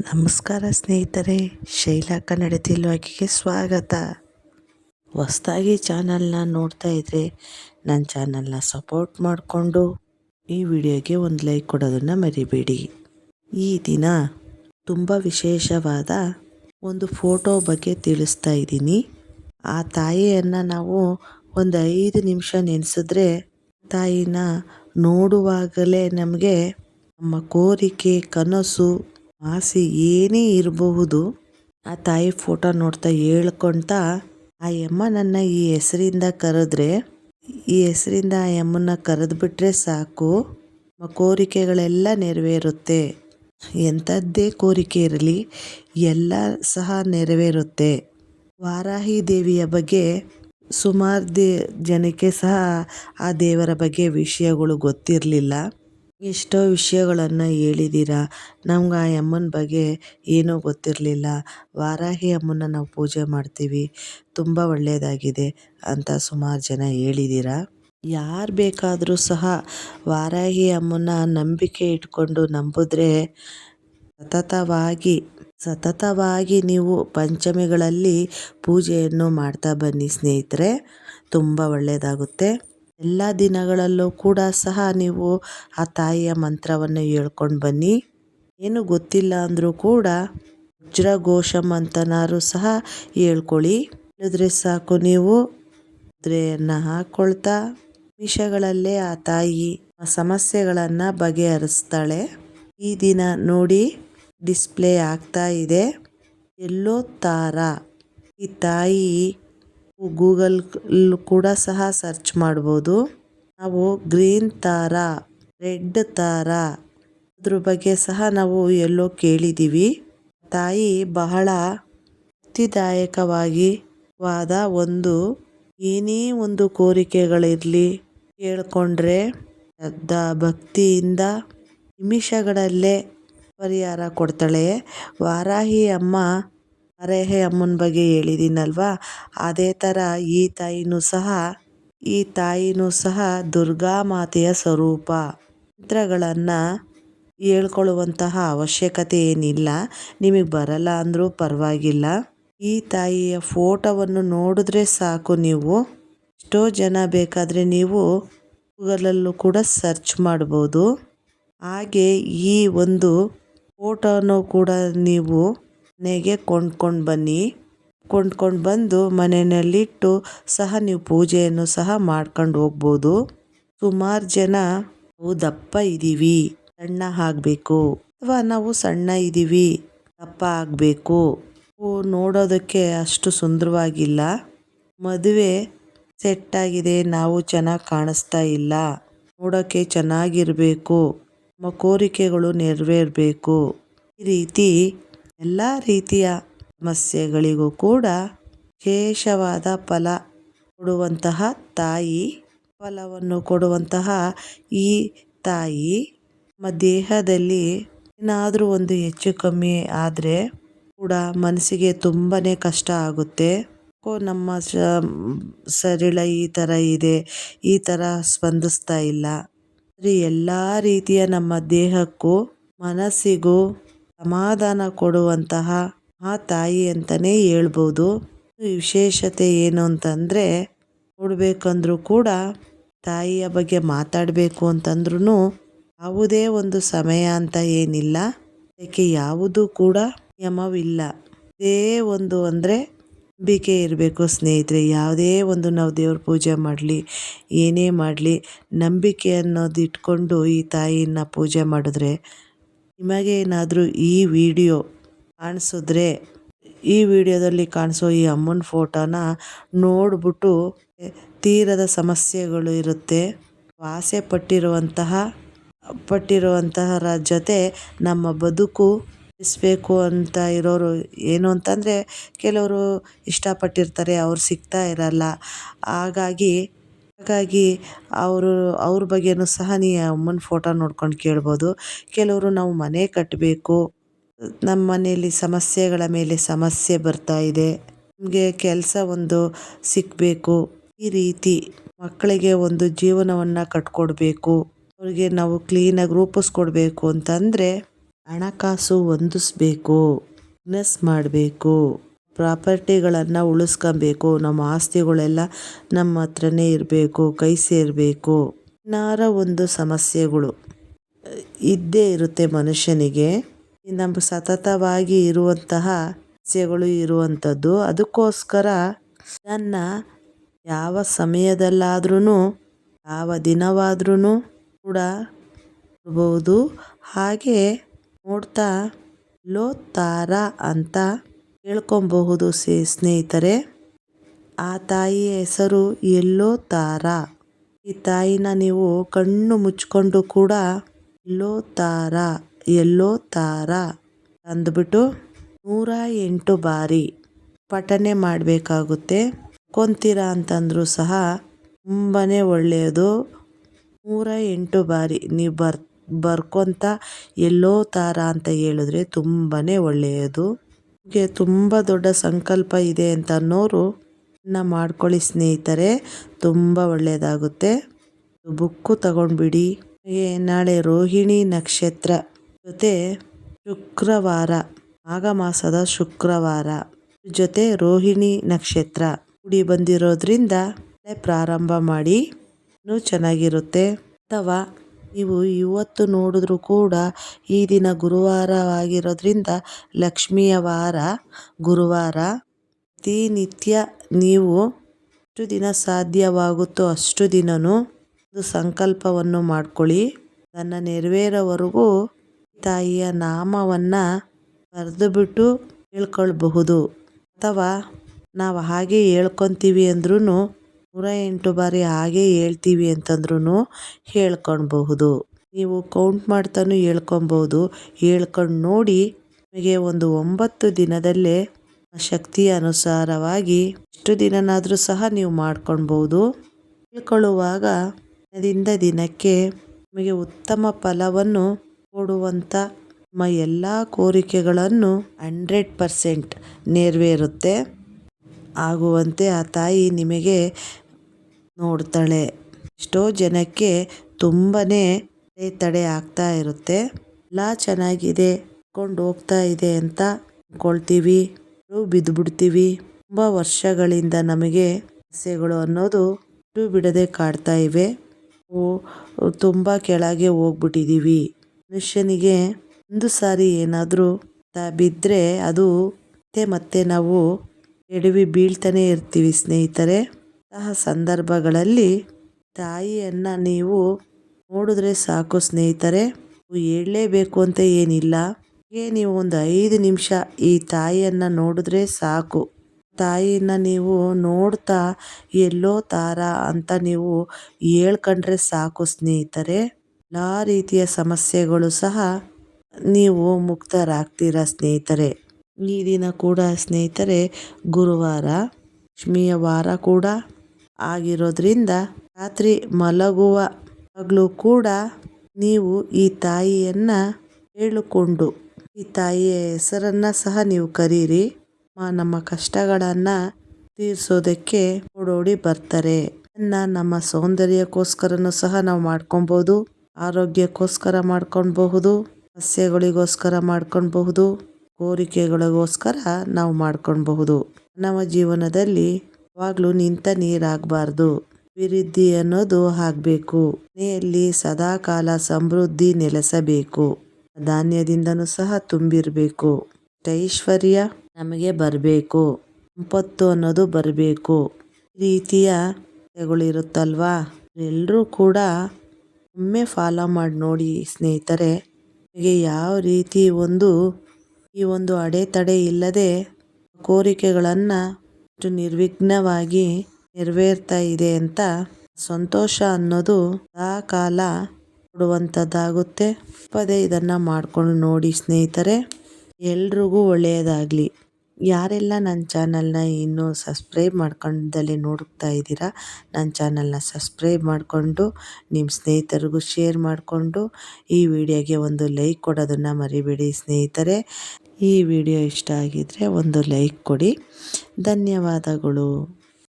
ನಮಸ್ಕಾರ ಸ್ನೇಹಿತರೆ, ಶೈಲಾ ಕನ್ನಡ ತಿಳುವಳಿಕೆಗೆ ಸ್ವಾಗತ. ಹೊಸ್ದಾಗಿ ಚಾನಲ್ನ ನೋಡ್ತಾ ಇದ್ದರೆ ನನ್ನ ಚಾನಲ್ನ ಸಪೋರ್ಟ್ ಮಾಡಿಕೊಂಡು ಈ ವಿಡಿಯೋಗೆ ಒಂದು ಲೈಕ್ ಕೊಡೋದನ್ನು ಮರಿಬೇಡಿ. ಈ ದಿನ ತುಂಬ ವಿಶೇಷವಾದ ಒಂದು ಫೋಟೋ ಬಗ್ಗೆ ತಿಳಿಸ್ತಾ ಇದ್ದೀನಿ. ಆ ತಾಯಿಯನ್ನು ನಾವು ಒಂದು ಐದು ನಿಮಿಷ ನೆನೆಸಿದ್ರೆ ತಾಯಿನ ನೋಡುವಾಗಲೇ ನಮಗೆ ನಮ್ಮ ಕೋರಿಕೆ, ಕನಸು ಆಸೆ ಏನೇ ಇರಬಹುದು, ಆ ತಾಯಿ ಫೋಟೋ ನೋಡ್ತಾ ಹೇಳ್ಕೊಳ್ತಾ ಆ ಯಮ್ಮ ನನ್ನ ಈ ಹೆಸರಿಂದ ಕರೆದ್ರೆ, ಈ ಹೆಸರಿಂದ ಆ ಯಮ್ಮನ ಕರೆದ್ಬಿಟ್ರೆ ಸಾಕು. ಕೋರಿಕೆಗಳೆಲ್ಲ ನೆರವೇರುತ್ತೆ. ಎಂಥದ್ದೇ ಕೋರಿಕೆ ಇರಲಿ, ಎಲ್ಲ ಸಹ ನೆರವೇರುತ್ತೆ. ವಾರಾಹಿ ದೇವಿಯ ಬಗ್ಗೆ ಸುಮಾರು ದೇ ಜನಕ್ಕೆ ಸಹ ಆ ದೇವರ ಬಗ್ಗೆ ವಿಷಯಗಳು ಗೊತ್ತಿರಲಿಲ್ಲ. ಎಷ್ಟೋ ವಿಷಯಗಳನ್ನು ಹೇಳಿದ್ದೀರ ನಮ್ಗೆ ಆ ಅಮ್ಮನ ಬಗ್ಗೆ ಏನೂ ಗೊತ್ತಿರಲಿಲ್ಲ. ವಾರಾಹಿ ಅಮ್ಮನ ನಾವು ಪೂಜೆ ಮಾಡ್ತೀವಿ. ತುಂಬ ಒಳ್ಳೆಯದಾಗಿದೆ ಅಂತ ಸುಮಾರು ಜನ ಹೇಳಿದ್ದೀರ ಯಾರು ಬೇಕಾದರೂ ಸಹ ವಾರಾಹಿ ಅಮ್ಮನ ನಂಬಿಕೆ ಇಟ್ಕೊಂಡು ನಂಬಿದ್ರೆ ಸತತವಾಗಿ ಸತತವಾಗಿ ನೀವು ಪಂಚಮಿಗಳಲ್ಲಿ ಪೂಜೆಯನ್ನು ಮಾಡ್ತಾ ಬನ್ನಿ ಸ್ನೇಹಿತರೆ. ತುಂಬ ಒಳ್ಳೆಯದಾಗುತ್ತೆ ಎಲ್ಲ ದಿನಗಳಲ್ಲೂ ಕೂಡ ಸಹ ನೀವು ಆ ತಾಯಿಯ ಮಂತ್ರವನ್ನು ಹೇಳ್ಕೊಂಡು ಬನ್ನಿ. ಏನು ಗೊತ್ತಿಲ್ಲ ಅಂದರೂ ಕೂಡ ವಜ್ರಘೋಷ ಅಂತನಾದ್ರು ಸಹ ಹೇಳ್ಕೊಳ್ಳಿ. ಹೇಳಿದ್ರೆ ಸಾಕು ನೀವು. ಮುದ್ರೆಯನ್ನು ಹಾಕ್ಕೊಳ್ತಾ ನಿಮಿಷಗಳಲ್ಲೇ ಆ ತಾಯಿ ಸಮಸ್ಯೆಗಳನ್ನು ಬಗೆಹರಿಸ್ತಾಳೆ. ಈ ದಿನ ನೋಡಿ ಡಿಸ್ಪ್ಲೇ ಆಗ್ತಾ ಇದೆ. ಎಲ್ಲೋ ತಾರ. ಈ ತಾಯಿ ಗೂಗಲ್ ಕೂಡ ಸಹ ಸರ್ಚ್ ಮಾಡ್ಬೋದು. ನಾವು ಗ್ರೀನ್ ತಾರ, ರೆಡ್ ತಾರ ಅದ್ರ ಬಗ್ಗೆ ಸಹ ನಾವು ಎಲ್ಲೋ ಕೇಳಿದ್ದೀವಿ ತಾಯಿ ಬಹಳ ತೃಪ್ತಿದಾಯಕವಾಗಿ ವಾದ ಒಂದು, ಏನೇ ಒಂದು ಕೋರಿಕೆಗಳಿರಲಿ ಕೇಳಿಕೊಂಡ್ರೆ ದ ಭಕ್ತಿಯಿಂದ ನಿಮಿಷಗಳಲ್ಲೇ ಪರಿಹಾರ ಕೊಡ್ತಾಳೆ. ವಾರಾಹಿ ಅಮ್ಮ ವಾರಾಹಿ ಅಮ್ಮನ ಬಗ್ಗೆ ಹೇಳಿದ್ದೀನಲ್ವಾ ಅದೇ ಥರ ಈ ತಾಯಿನೂ ಸಹ, ಈ ತಾಯಿನೂ ಸಹ ದುರ್ಗಾ ಮಾತೆಯ ಸ್ವರೂಪ. ಮಂತ್ರಗಳನ್ನು ಹೇಳ್ಕೊಳ್ಳುವಂತಹ ಅವಶ್ಯಕತೆ ಏನಿಲ್ಲ. ನಿಮಗೆ ಬರಲ್ಲ ಅಂದರೂ ಪರವಾಗಿಲ್ಲ. ಈ ತಾಯಿಯ ಫೋಟೋವನ್ನು ನೋಡಿದ್ರೆ ಸಾಕು ನೀವು. ಎಷ್ಟೋ ಜನ ಬೇಕಾದರೆ ನೀವು ಗೂಗಲಲ್ಲೂ ಕೂಡ ಸರ್ಚ್ ಮಾಡ್ಬೋದು. ಹಾಗೆ ಈ ಒಂದು ಫೋಟೋನು ಕೂಡ ನೀವು ಮನೆಗೆ ಕೊಂಡ್ಕೊಂಡು ಬನ್ನಿ. ಕೊಂಡ್ಕೊಂಡು ಬಂದು ಮನೆಯಲ್ಲಿಟ್ಟು ಸಹ ನೀವು ಪೂಜೆಯನ್ನು ಸಹ ಮಾಡ್ಕೊಂಡು ಹೋಗ್ಬೋದು. ಸುಮಾರು ಜನ ನಾವು ದಪ್ಪ ಇದ್ದೀವಿ ಸಣ್ಣ ಆಗಬೇಕು. ಅಥವಾ ನಾವು ಸಣ್ಣ ಇದ್ದೀವಿ ದಪ್ಪ ಆಗಬೇಕು. ನೋಡೋದಕ್ಕೆ ಅಷ್ಟು ಸುಂದರವಾಗಿಲ್ಲ. ಮದುವೆ ಸೆಟ್ ಆಗಿದೆ. ನಾವು ಚೆನ್ನಾಗಿ ಕಾಣಿಸ್ತಾ ಇಲ್ಲ. ನೋಡೋಕ್ಕೆ ಚೆನ್ನಾಗಿರಬೇಕು. ನಮ್ಮ ಕೋರಿಕೆಗಳು ನೆರವೇರಬೇಕು. ಈ ರೀತಿ ಎಲ್ಲ ರೀತಿಯ ಸಮಸ್ಯೆಗಳಿಗೂ ಕೂಡ ವಿಶೇಷವಾದ ಫಲ ಕೊಡುವಂತಹ ತಾಯಿ, ಫಲವನ್ನು ಕೊಡುವಂತಹ ಈ ತಾಯಿ ನಮ್ಮ ದೇಹದಲ್ಲಿ ಏನಾದರೂ ಒಂದು ಹೆಚ್ಚು ಕಮ್ಮಿ ಆದರೆ ಕೂಡ ಮನಸ್ಸಿಗೆ ತುಂಬಾ ಕಷ್ಟ ಆಗುತ್ತೆ. ನಮ್ಮ ಸರಿಳ ಈ ಥರ ಇದೆ, ಈ ಥರ ಸ್ಪಂದಿಸ್ತಾ ಇಲ್ಲ. ಎಲ್ಲ ರೀತಿಯ ನಮ್ಮ ದೇಹಕ್ಕೂ ಮನಸ್ಸಿಗೂ ಸಮಾಧಾನ ಕೊಡುವಂತಹ ಆ ತಾಯಿ ಅಂತಲೇ ಹೇಳ್ಬೋದು. ವಿಶೇಷತೆ ಏನು ಅಂತಂದರೆ, ಕೊಡಬೇಕಂದ್ರೂ ಕೂಡ ತಾಯಿಯ ಬಗ್ಗೆ ಮಾತಾಡಬೇಕು ಅಂತಂದ್ರೂ ಯಾವುದೇ ಒಂದು ಸಮಯ ಅಂತ ಏನಿಲ್ಲ. ಅದಕ್ಕೆ ಯಾವುದೂ ಕೂಡ ನಿಯಮವಿಲ್ಲ. ಇದೇ ಒಂದು ಅಂದರೆ ನಂಬಿಕೆ ಇರಬೇಕು ಸ್ನೇಹಿತರೆ. ಯಾವುದೇ ಒಂದು ನಾವು ದೇವ್ರ ಪೂಜೆ ಮಾಡಲಿ, ಏನೇ ಮಾಡಲಿ, ನಂಬಿಕೆ ಅನ್ನೋದು ಇಟ್ಕೊಂಡು ಈ ತಾಯಿಯನ್ನು ಪೂಜೆ ಮಾಡಿದ್ರೆ ನಿಮಗೇನಾದರೂ ಈ ವಿಡಿಯೋ ಕಾಣಿಸಿದ್ರೆ, ಈ ವಿಡಿಯೋದಲ್ಲಿ ಕಾಣಿಸೋ ಈ ಅಮ್ಮನ ಫೋಟೋನ ನೋಡಿಬಿಟ್ಟು ತೀರದ ಸಮಸ್ಯೆಗಳು ಇರುತ್ತೆ. ಆಸೆ ಪಟ್ಟಿರುವಂತಹ ಪಟ್ಟಿರುವಂತಹರ ಜೊತೆ ನಮ್ಮ ಬದುಕು ಇಸ್ಬೇಕು ಅಂತ ಇರೋರು ಏನು ಅಂತಂದರೆ, ಕೆಲವರು ಇಷ್ಟಪಟ್ಟಿರ್ತಾರೆ, ಅವ್ರು ಸಿಗ್ತಾ ಇರಲ್ಲ. ಹಾಗಾಗಿ ಹಾಗಾಗಿ ಅವರು, ಅವ್ರ ಬಗ್ಗೆಯೂ ಸಹ ನೀ ಅಮ್ಮನ ಫೋಟೋ ನೋಡ್ಕೊಂಡು ಕೇಳ್ಬೋದು. ಕೆಲವರು ನಾವು ಮನೆ ಕಟ್ಟಬೇಕು ನಮ್ಮ ಮನೆಯಲ್ಲಿ ಸಮಸ್ಯೆಗಳ ಮೇಲೆ ಸಮಸ್ಯೆ ಬರ್ತಾ ಇದೆ. ನಮಗೆ ಕೆಲಸ ಒಂದು ಸಿಕ್ಕಬೇಕು ಈ ರೀತಿ ಮಕ್ಕಳಿಗೆ ಒಂದು ಜೀವನವನ್ನು ಕಟ್ಕೊಡ್ಬೇಕು. ಅವರಿಗೆ ನಾವು ಕ್ಲೀನಾಗಿ ರೂಪಿಸ್ಕೊಡ್ಬೇಕು ಅಂತಂದರೆ ಹಣಕಾಸು ಹೊಂದಿಸ್ಬೇಕು, ಬಿಸ್ನೆಸ್ ಮಾಡಬೇಕು. ಪ್ರಾಪರ್ಟಿಗಳನ್ನು ಉಳಿಸ್ಕೊಬೇಕು. ನಮ್ಮ ಆಸ್ತಿಗಳೆಲ್ಲ ನಮ್ಮ ಹತ್ರನೇ ಇರಬೇಕು, ಕೈ ಸೇರಬೇಕು. ಏನಾರ ಒಂದು ಸಮಸ್ಯೆಗಳು. ಇದ್ದೇ ಇರುತ್ತೆ ಮನುಷ್ಯನಿಗೆ. ನಮ್ಮ ಸತತವಾಗಿ ಇರುವಂತಹ ಸಮಸ್ಯೆಗಳು ಇರುವಂಥದ್ದು. ಅದಕ್ಕೋಸ್ಕರ ನನ್ನ ಯಾವ ಸಮಯದಲ್ಲಾದ್ರೂ ಯಾವ ದಿನವಾದ್ರೂ ಕೂಡ ನೋಡ್ಬೋದು. ಹಾಗೆ ನೋಡ್ತಾ ಲೋ ತಾರ ಅಂತ ಕೇಳ್ಕೊಬಹುದು ಸ್ನೇಹಿತರೆ. ಆ ತಾಯಿಯ ಹೆಸರು ಎಲ್ಲೋ ತಾರ ಈ ತಾಯಿನ ನೀವು ಕಣ್ಣು ಮುಚ್ಕೊಂಡು ಕೂಡ ಎಲ್ಲೋ ತಾರ ಎಲ್ಲೋ ತಾರ ಅಂದ್ಬಿಟ್ಟು ನೂರ ಎಂಟು ಬಾರಿ ಪಠನೆ ಮಾಡಬೇಕಾಗುತ್ತೆ. ಕೊಂತೀರಾ ಅಂತಂದರೂ ಸಹ ತುಂಬಾ ಒಳ್ಳೆಯದು. ನೂರ ಎಂಟು ಬಾರಿ ನೀವು ಬರ್, ಬರ್ಕೊತ ಎಲ್ಲೋ ತಾರ ಅಂತ ಹೇಳಿದ್ರೆ ತುಂಬಾ ಒಳ್ಳೆಯದು. ನಿಮಗೆ ತುಂಬ ದೊಡ್ಡ ಸಂಕಲ್ಪ ಇದೆ ಅಂತ ಅನ್ನೋರು ಮಾಡ್ಕೊಳ್ಳಿ ಸ್ನೇಹಿತರೆ, ತುಂಬ ಒಳ್ಳೆಯದಾಗುತ್ತೆ. ಬುಕ್ಕು ತಗೊಂಡ್ಬಿಡಿ. ನಾಳೆ ರೋಹಿಣಿ ನಕ್ಷತ್ರ ಜೊತೆ ಶುಕ್ರವಾರ, ಮಾಘ ಮಾಸದ ಶುಕ್ರವಾರ ಜೊತೆ ರೋಹಿಣಿ ನಕ್ಷತ್ರ ಕೂಡಿ ಬಂದಿರೋದ್ರಿಂದ ಪ್ರಾರಂಭ ಮಾಡಿ ಚೆನ್ನಾಗಿರುತ್ತೆ. ಅಥವಾ ನೀವು ಇವತ್ತು ನೋಡಿದ್ರು ಕೂಡ ಈ ದಿನ ಗುರುವಾರವಾಗಿರೋದ್ರಿಂದ ಲಕ್ಷ್ಮಿಯ ವಾರ, ಗುರುವಾರ. ಪ್ರತಿನಿತ್ಯ ನೀವು ಎಷ್ಟು ದಿನ ಸಾಧ್ಯವಾಗುತ್ತೋ ಅಷ್ಟು ದಿನವೂ ಒಂದು ಸಂಕಲ್ಪವನ್ನು ಮಾಡ್ಕೊಳ್ಳಿ. ನನ್ನ ನೆರವೇರೋವರೆಗೂ ತಾಯಿಯ ನಾಮವನ್ನು ಬರೆದುಬಿಟ್ಟು ಹೇಳ್ಕೊಳ್ಬಹುದು. ಅಥವಾ ನಾವು ಹಾಗೆ ಹೇಳ್ಕೊತೀವಿ ಅಂದ್ರೂ ನೂರ ಎಂಟು ಬಾರಿ ಹಾಗೆ ಹೇಳ್ತೀವಿ ಅಂತಂದ್ರೂ ಹೇಳ್ಕೊಳ್ಬಹುದು ನೀವು ಕೌಂಟ್ ಮಾಡ್ತಾನೂ ಹೇಳ್ಕೊಬೋದು ಹೇಳ್ಕೊಂಡು ನೋಡಿ ನಿಮಗೆ ಒಂದು ಒಂಬತ್ತು ದಿನದಲ್ಲೇ ಶಕ್ತಿಯ ಅನುಸಾರವಾಗಿ ಎಷ್ಟು ದಿನನಾದರೂ ಸಹ ನೀವು ಮಾಡ್ಕೊಳ್ಬೋದು ಹೇಳ್ಕೊಳ್ಳುವಾಗ ದಿನದಿಂದ ದಿನಕ್ಕೆ ನಿಮಗೆ ಉತ್ತಮ ಫಲವನ್ನು ಕೊಡುವಂಥ ನಿಮ್ಮ ಎಲ್ಲ ಕೋರಿಕೆಗಳನ್ನು ಹಂಡ್ರೆಡ್ ಪರ್ಸೆಂಟ್ ನೆರವೇರುತ್ತೆ. ಆಗುವಂತೆ ಆ ತಾಯಿ ನಿಮಗೆ ನೋಡ್ತಾಳೆ. ಎಷ್ಟೋ ಜನಕ್ಕೆ ತುಂಬಾ ತಡೆ ಆಗ್ತಾ ಇರುತ್ತೆ. ಎಲ್ಲ ಚೆನ್ನಾಗಿದೆ ಕೊಂಡು ಹೋಗ್ತಾ ಇದೆ ಅಂತ ಅಂದ್ಕೊಳ್ತೀವಿ ಬಿದ್ದುಬಿಡ್ತೀವಿ ತುಂಬ ವರ್ಷಗಳಿಂದ ನಮಗೆ ಸಸ್ಯಗಳು ಅನ್ನೋದು ಬಿಡದೆ ಕಾಡ್ತಾ ಇವೆ. ತುಂಬ ಕೆಳಗೆ ಹೋಗ್ಬಿಟ್ಟಿದ್ದೀವಿ ಮನುಷ್ಯನಿಗೆ ಒಂದು ಸಾರಿ ಏನಾದರೂ ಬಿದ್ದರೆ ಅದು ಮತ್ತೆ ಮತ್ತೆ ನಾವು ಎಡವಿ ಬೀಳ್ತಾನೆ ಇರ್ತೀವಿ ಸ್ನೇಹಿತರೆ. ಅಂತಹ ಸಂದರ್ಭಗಳಲ್ಲಿ ತಾಯಿಯನ್ನು ನೀವು ನೋಡಿದ್ರೆ ಸಾಕು ಸ್ನೇಹಿತರೆ ಹೇಳಲೇಬೇಕು ಅಂತ ಏನಿಲ್ಲ. ಹೀಗೆ ನೀವು ಒಂದು ಐದು ನಿಮಿಷ ಈ ತಾಯಿಯನ್ನು ನೋಡಿದ್ರೆ ಸಾಕು. ತಾಯಿನ ನೀವು ನೋಡ್ತಾ ಎಲ್ಲೋ ತಾರ ಅಂತ ನೀವು ಹೇಳ್ಕೊಂಡ್ರೆ ಸಾಕು ಸ್ನೇಹಿತರೆ. ಎಲ್ಲ ರೀತಿಯ ಸಮಸ್ಯೆಗಳು ಸಹ ನೀವು ಮುಕ್ತರಾಗ್ತೀರ ಸ್ನೇಹಿತರೆ? ಈ ದಿನ ಕೂಡ ಸ್ನೇಹಿತರೆ, ಗುರುವಾರ, ಲಕ್ಷ್ಮಿಯ ವಾರ ಕೂಡ. ಆಗಿರೋದ್ರಿಂದ ರಾತ್ರಿ ಮಲಗುವಾಗಲೂ ಕೂಡ ನೀವು ಈ ತಾಯಿಯನ್ನ ಹೇಳಿಕೊಂಡು ಈ ತಾಯಿಯ ಹೆಸರನ್ನ ಸಹ ನೀವು ಕರೀರಿ. ನಮ್ಮ ಕಷ್ಟಗಳನ್ನ ತೀರಿಸೋದಕ್ಕೆ ಓಡೋಡಿ ಬರ್ತಾರೆ. ನಮ್ಮ ಸೌಂದರ್ಯಕ್ಕೋಸ್ಕರನೂ ಸಹ ನಾವು ಮಾಡ್ಕೊಬೋದು. ಆರೋಗ್ಯಕ್ಕೋಸ್ಕರ ಮಾಡ್ಕೊಬಹುದು ಸಸ್ಯಗಳಿಗೋಸ್ಕರ ಮಾಡ್ಕೊಬಹುದು ಕೋರಿಕೆಗಳಿಗೋಸ್ಕರ ನಾವು ಮಾಡ್ಕೊಬಹುದು ನಮ್ಮ ಜೀವನದಲ್ಲಿ ಯಾವಾಗಲೂ ನಿಂತ ನೀರಾಗಬಾರ್ದು. ಅಭಿವೃದ್ಧಿ ಅನ್ನೋದು ಆಗಬೇಕು. ಮನೆಯಲ್ಲಿ ಸದಾಕಾಲ ಸಮೃದ್ಧಿ ನೆಲೆಸಬೇಕು. ಧಾನ್ಯದಿಂದನೂ ಸಹ ತುಂಬಿರಬೇಕು. ಐಶ್ವರ್ಯ ನಮಗೆ ಬರಬೇಕು. ಸಂಪತ್ತು ಅನ್ನೋದು ಬರಬೇಕು. ರೀತಿಯ ಇರುತ್ತಲ್ವಾ? ಎಲ್ಲರೂ ಕೂಡ ಒಮ್ಮೆ ಫಾಲೋ ಮಾಡಿ ನೋಡಿ ಸ್ನೇಹಿತರೆ, ನಿಮಗೆ ಯಾವ ರೀತಿ ಒಂದು ಈ ಒಂದು ಅಡೆತಡೆ ಇಲ್ಲದೆ ಕೋರಿಕೆಗಳನ್ನು ನಿರ್ವಿಘ್ನವಾಗಿ ನೆರವೇರ್ತಾ ಇದೆ ಅಂತ ಸಂತೋಷ ಅನ್ನೋದು ಆ ಕಾಲ ಕೊಡುವಂಥದ್ದಾಗುತ್ತೆ. ಪದೇ ಇದನ್ನು ಮಾಡ್ಕೊಂಡು ನೋಡಿ ಸ್ನೇಹಿತರೆ, ಎಲ್ರಿಗೂ ಒಳ್ಳೆಯದಾಗಲಿ. ಯಾರೆಲ್ಲ ನನ್ನ ಚಾನಲ್ನ ಇನ್ನೂ ಸಬ್ಸ್ಕ್ರೈಬ್ ಮಾಡ್ಕೊಂಡಲ್ಲೇ ನೋಡ್ತಾ ಇದ್ದೀರಾ, ನನ್ನ ಚಾನಲ್ನ ಸಬ್ಸ್ಕ್ರೈಬ್ ಮಾಡಿಕೊಂಡು, ನಿಮ್ಮ ಸ್ನೇಹಿತರಿಗೂ ಶೇರ್ ಮಾಡಿಕೊಂಡು, ಈ ವಿಡಿಯೋಗೆ ಒಂದು ಲೈಕ್ ಕೊಡೋದನ್ನು ಮರಿಬೇಡಿ ಸ್ನೇಹಿತರೆ. ಈ ವಿಡಿಯೋ ಇಷ್ಟ ಆಗಿದ್ದರೆ ಒಂದು ಲೈಕ್ ಕೊಡಿ. ಧನ್ಯವಾದಗಳು.